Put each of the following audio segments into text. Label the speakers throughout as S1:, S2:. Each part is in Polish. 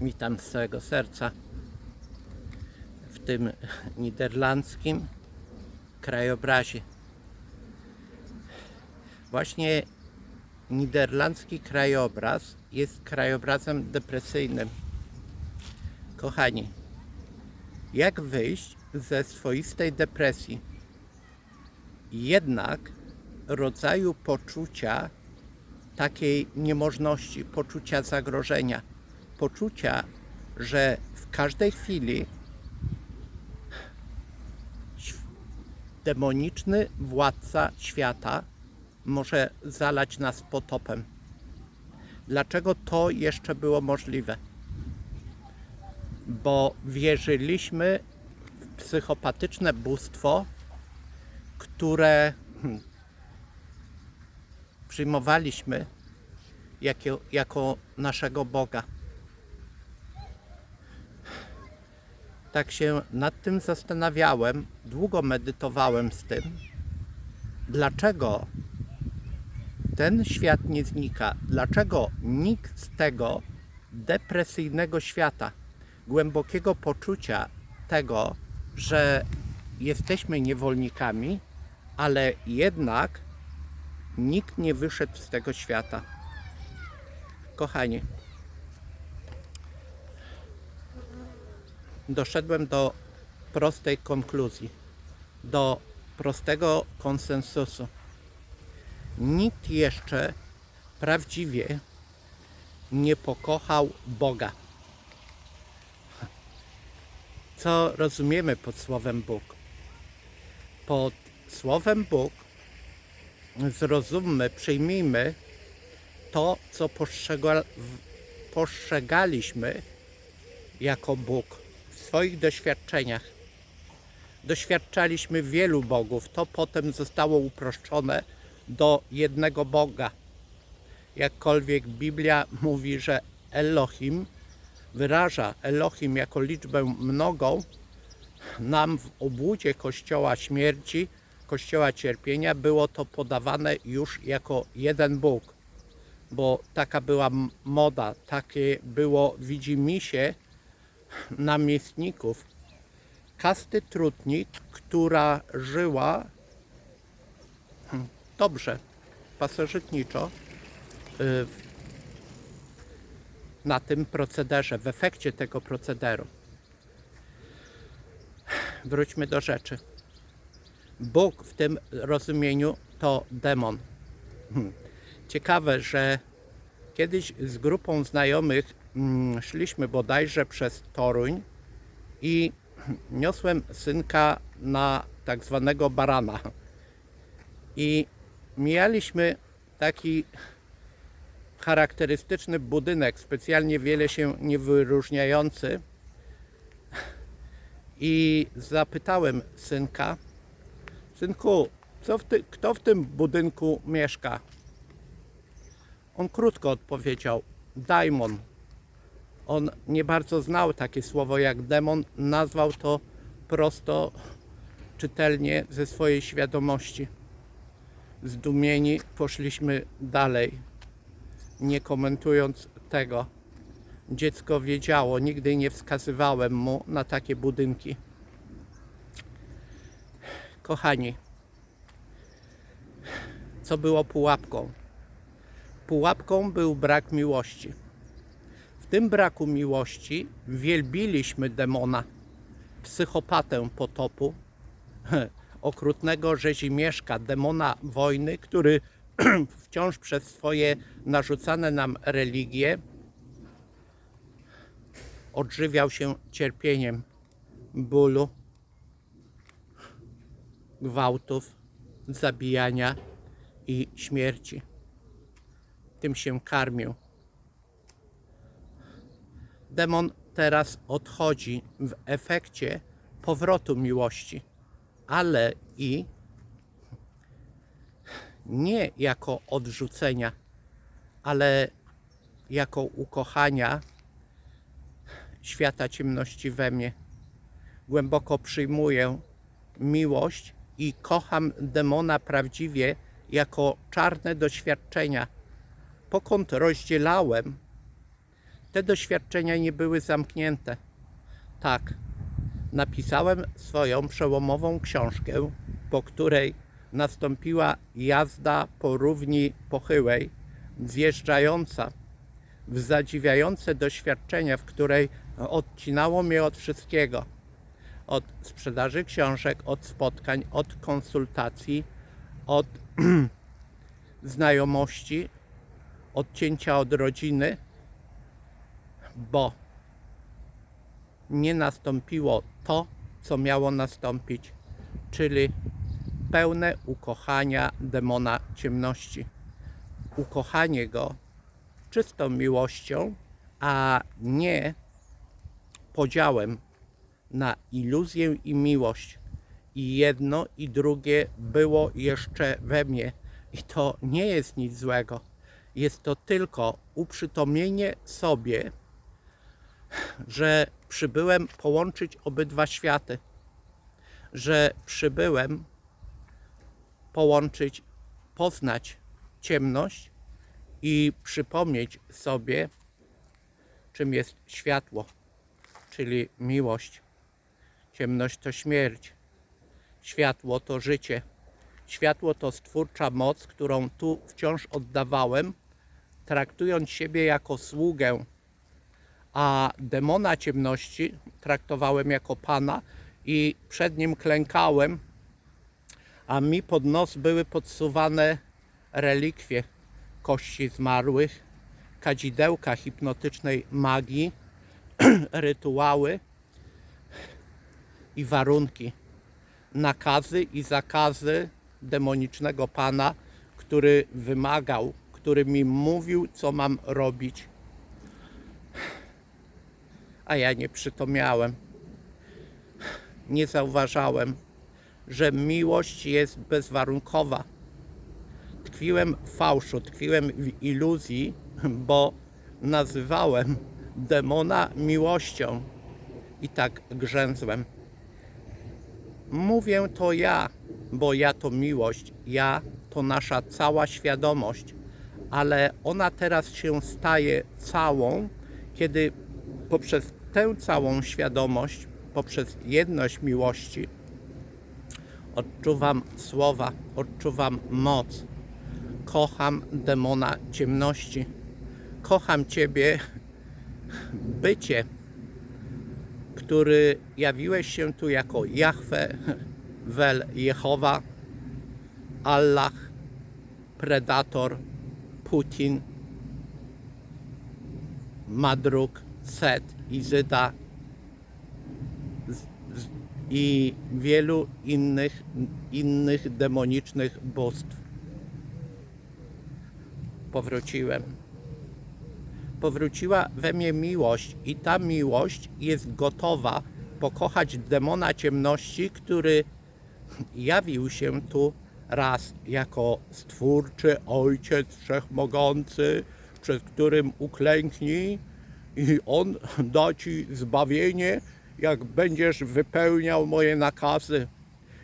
S1: Witam z całego serca w tym niderlandzkim krajobrazie. Właśnie niderlandzki krajobraz jest krajobrazem depresyjnym. Kochani, jak wyjść ze swoistej depresji? Jednak rodzaju poczucia takiej niemożności, poczucia zagrożenia, poczucia, że w każdej chwili demoniczny władca świata może zalać nas potopem. Dlaczego to jeszcze było możliwe? Bo wierzyliśmy w psychopatyczne bóstwo, które przyjmowaliśmy jako, jako naszego Boga. Tak się nad tym zastanawiałem, długo medytowałem z tym, dlaczego ten świat nie znika, dlaczego nikt z tego depresyjnego świata, głębokiego poczucia tego, że jesteśmy niewolnikami, ale jednak nikt nie wyszedł z tego świata. Kochani, doszedłem do prostej konkluzji, do prostego konsensusu. Nikt jeszcze prawdziwie nie pokochał Boga. Co rozumiemy pod słowem Bóg? Pod słowem Bóg zrozummy, przyjmijmy to, co postrzega, postrzegaliśmy jako Bóg swoich doświadczeniach. Doświadczaliśmy wielu bogów, to potem zostało uproszczone do jednego Boga. Jakkolwiek Biblia mówi, że Elohim wyraża Elohim jako liczbę mnogą, nam w obłudzie Kościoła śmierci, Kościoła cierpienia było to podawane już jako jeden Bóg, bo taka była moda, takie było widzimisię namiestników kasty trutnik, która żyła dobrze, pasożytniczo y, na tym procederze, w efekcie tego procederu. Wróćmy do rzeczy. Bóg w tym rozumieniu to demon. Ciekawe, że kiedyś z grupą znajomych szliśmy bodajże przez Toruń i niosłem synka na tak zwanego barana. I mijaliśmy taki charakterystyczny budynek, specjalnie wiele się nie wyróżniający. I zapytałem synka, synku, w ty, kto w tym budynku mieszka? On krótko odpowiedział, daimon. On nie bardzo znał takie słowo jak demon, nazwał to prosto, czytelnie ze swojej świadomości. Zdumieni poszliśmy dalej, nie komentując tego. Dziecko wiedziało, nigdy nie wskazywałem mu na takie budynki. Kochani, co było pułapką? Pułapką był brak miłości. Tym braku miłości wielbiliśmy demona, psychopatę potopu, okrutnego rzezimieszka, demona wojny, który wciąż przez swoje narzucane nam religie odżywiał się cierpieniem, bólu, gwałtów, zabijania i śmierci. Tym się karmił. Demon teraz odchodzi w efekcie powrotu miłości, ale i nie jako odrzucenia, ale jako ukochania świata ciemności we mnie. Głęboko przyjmuję miłość i kocham demona prawdziwie jako czarne doświadczenia. Pokąd rozdzielałem te doświadczenia nie były zamknięte. Tak, napisałem swoją przełomową książkę, po której nastąpiła jazda po równi pochyłej, zjeżdżająca w zadziwiające doświadczenia, w której odcinało mnie od wszystkiego. Od sprzedaży książek, od spotkań, od konsultacji, od znajomości, odcięcia od rodziny, bo nie nastąpiło to, co miało nastąpić, czyli pełne ukochania demona ciemności. Ukochanie go czystą miłością, a nie podziałem na iluzję i miłość. I jedno i drugie było jeszcze we mnie. I to nie jest nic złego. Jest to tylko uprzytomnienie sobie, że przybyłem połączyć obydwa światy, że przybyłem połączyć, poznać ciemność i przypomnieć sobie, czym jest światło, czyli miłość. Ciemność to śmierć, światło to życie. Światło to stwórcza moc, którą tu wciąż oddawałem, traktując siebie jako sługę, a demona ciemności traktowałem jako pana i przed nim klękałem, a mi pod nos były podsuwane relikwie kości zmarłych, kadzidełka hipnotycznej magii, rytuały i warunki, nakazy i zakazy demonicznego pana, który wymagał, który mi mówił, co mam robić. A ja nie przytomiałem. Nie zauważałem, że miłość jest bezwarunkowa tkwiłem w fałszu, tkwiłem w iluzji, bo nazywałem demona miłością i tak grzęzłem. Mówię to ja, bo ja to miłość, ja to nasza cała świadomość, ale ona teraz się staje całą, kiedy poprzez tę całą świadomość, poprzez jedność miłości, odczuwam słowa, odczuwam moc, kocham demona ciemności. Kocham Ciebie, bycie, który jawiłeś się tu jako Jahwe, Wel Jehowa, Allah, Predator, Putin, Madruk, Set, Z- i wielu innych, innych demonicznych bóstw powróciłem. Powróciła we mnie miłość i ta miłość jest gotowa pokochać demona ciemności, który jawił się tu raz jako stwórczy ojciec wszechmogący, przed którym uklęknij i on da ci zbawienie, jak będziesz wypełniał moje nakazy,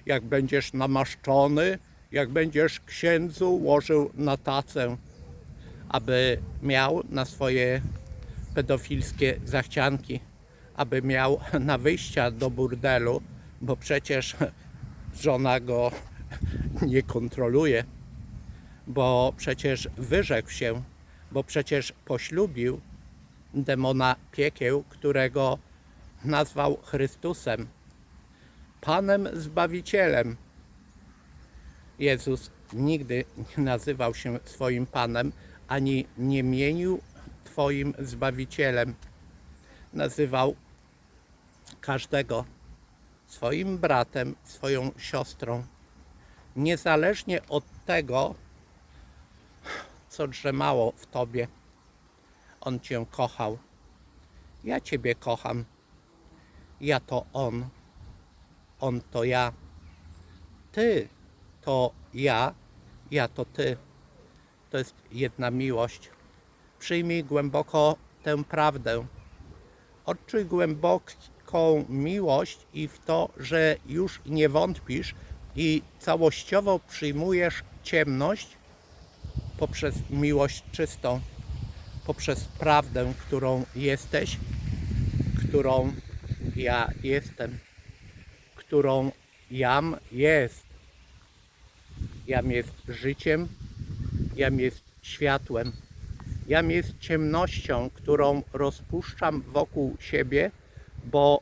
S1: jak będziesz namaszczony, jak będziesz księdzu łożył na tacę aby miał na swoje pedofilskie zachcianki, aby miał na wyjścia do burdelu, bo przecież żona go nie kontroluje, bo przecież wyrzekł się, bo przecież poślubił demona piekieł, którego nazwał Chrystusem, Panem Zbawicielem. Jezus nigdy nie nazywał się swoim Panem, ani nie mienił Twoim Zbawicielem. Nazywał każdego swoim bratem, swoją siostrą. Niezależnie od tego, co drzemało w Tobie, On Cię kochał. Ja Ciebie kocham. Ja to On. On to ja. Ty to ja. Ja to Ty to jest jedna miłość. Przyjmij głęboko tę prawdę. Odczuj głęboką miłość i w to, że już nie wątpisz i całościowo przyjmujesz ciemność poprzez miłość czystą. Poprzez prawdę, którą jesteś, którą ja jestem, którą jam jest. Jam jest życiem, jam jest światłem, jam jest ciemnością, którą rozpuszczam wokół siebie, bo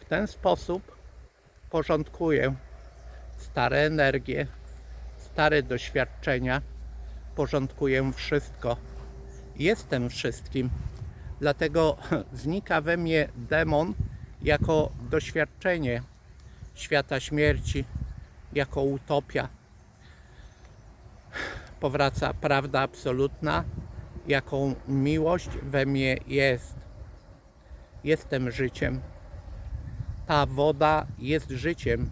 S1: w ten sposób porządkuję stare energie, stare doświadczenia, porządkuję wszystko. Jestem wszystkim. Dlatego znika we mnie demon jako doświadczenie świata śmierci, jako utopia. Powraca prawda absolutna, jaką miłość we mnie jest. Jestem życiem. Ta woda jest życiem,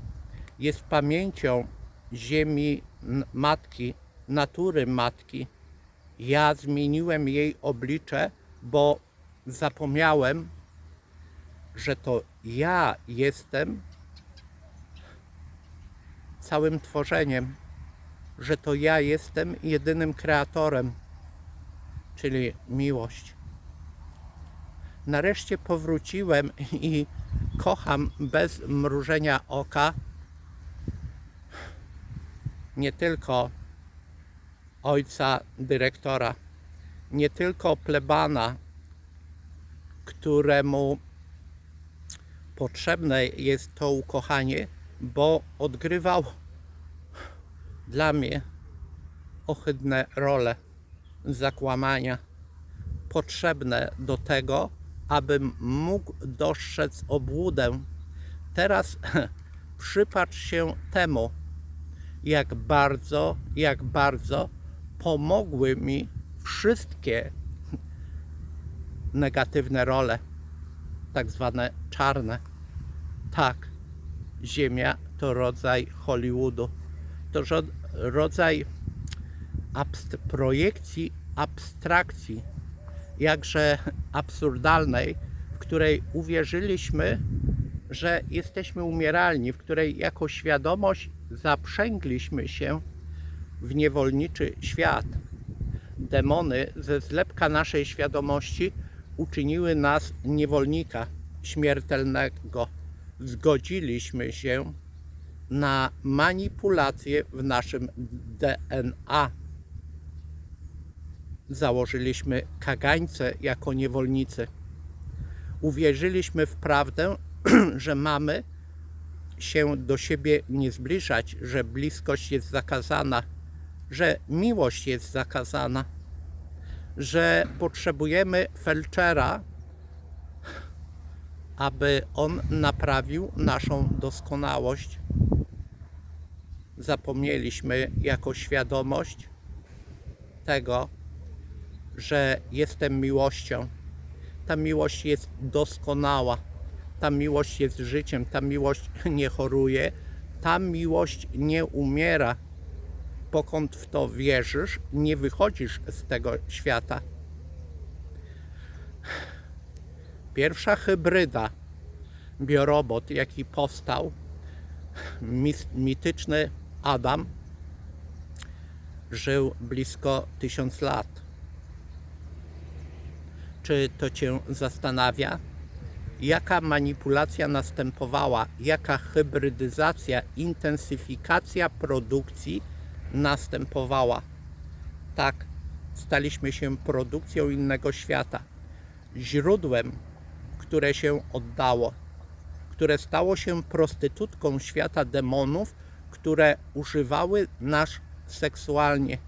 S1: jest pamięcią ziemi matki, natury matki. Ja zmieniłem jej oblicze, bo zapomniałem, że to ja jestem całym tworzeniem, że to ja jestem jedynym kreatorem, czyli miłość. Nareszcie powróciłem i kocham bez mrużenia oka nie tylko ojca dyrektora, nie tylko plebana, któremu potrzebne jest to ukochanie, bo odgrywał dla mnie ohydne role zakłamania, potrzebne do tego, abym mógł dostrzec obłudę. Teraz przypatrz się temu, jak bardzo, jak bardzo pomogły mi wszystkie negatywne role, tak zwane czarne. Tak, Ziemia to rodzaj Hollywoodu, to rodzaj abst- projekcji abstrakcji, jakże absurdalnej, w której uwierzyliśmy, że jesteśmy umieralni, w której jako świadomość zaprzęgliśmy się w niewolniczy świat. Demony ze zlepka naszej świadomości uczyniły nas niewolnika śmiertelnego. Zgodziliśmy się na manipulację w naszym DNA. Założyliśmy kagańce jako niewolnicy. Uwierzyliśmy w prawdę, że mamy się do siebie nie zbliżać, że bliskość jest zakazana, że miłość jest zakazana, że potrzebujemy felczera, aby on naprawił naszą doskonałość. Zapomnieliśmy jako świadomość tego, że jestem miłością. Ta miłość jest doskonała. Ta miłość jest życiem, ta miłość nie choruje, ta miłość nie umiera. Pokąd w to wierzysz, nie wychodzisz z tego świata. Pierwsza hybryda, biorobot, jaki powstał, mityczny Adam, żył blisko tysiąc lat. Czy to Cię zastanawia? jaka manipulacja następowała, jaka hybrydyzacja, intensyfikacja produkcji następowała. Tak, staliśmy się produkcją innego świata, źródłem, które się oddało, które stało się prostytutką świata demonów, które używały nas seksualnie.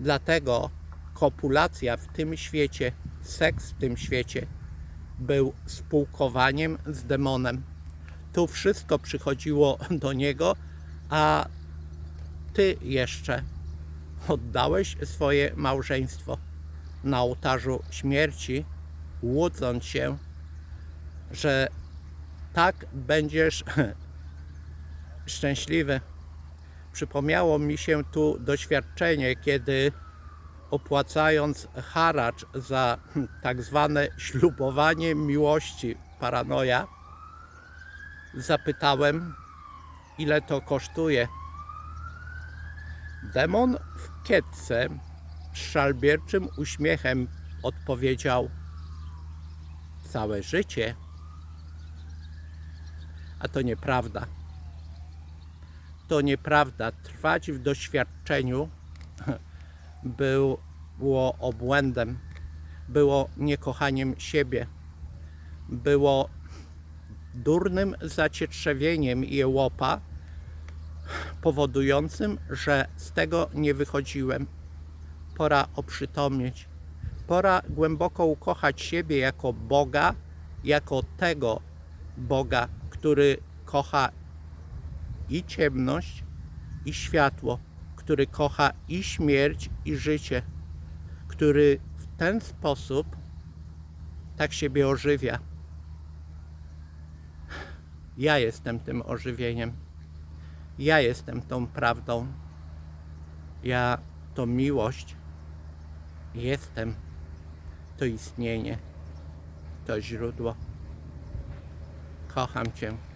S1: Dlatego kopulacja w tym świecie, seks w tym świecie był spółkowaniem z demonem. Tu wszystko przychodziło do niego, a ty jeszcze oddałeś swoje małżeństwo na ołtarzu śmierci, łudząc się, że tak będziesz szczęśliwy. Przypomniało mi się tu doświadczenie, kiedy opłacając haracz za tak zwane ślubowanie miłości, paranoja, zapytałem, ile to kosztuje. Demon w kietce z szalbierczym uśmiechem odpowiedział: Całe życie. A to nieprawda. To nieprawda. Trwać w doświadczeniu było obłędem, było niekochaniem siebie, było durnym zacietrzewieniem jełopa, powodującym, że z tego nie wychodziłem. Pora oprzytomnieć. Pora głęboko ukochać siebie jako Boga, jako tego Boga, który kocha i ciemność, i światło, który kocha i śmierć, i życie, który w ten sposób tak siebie ożywia. Ja jestem tym ożywieniem. Ja jestem tą prawdą. Ja to miłość. Jestem to istnienie, to źródło. Kocham Cię.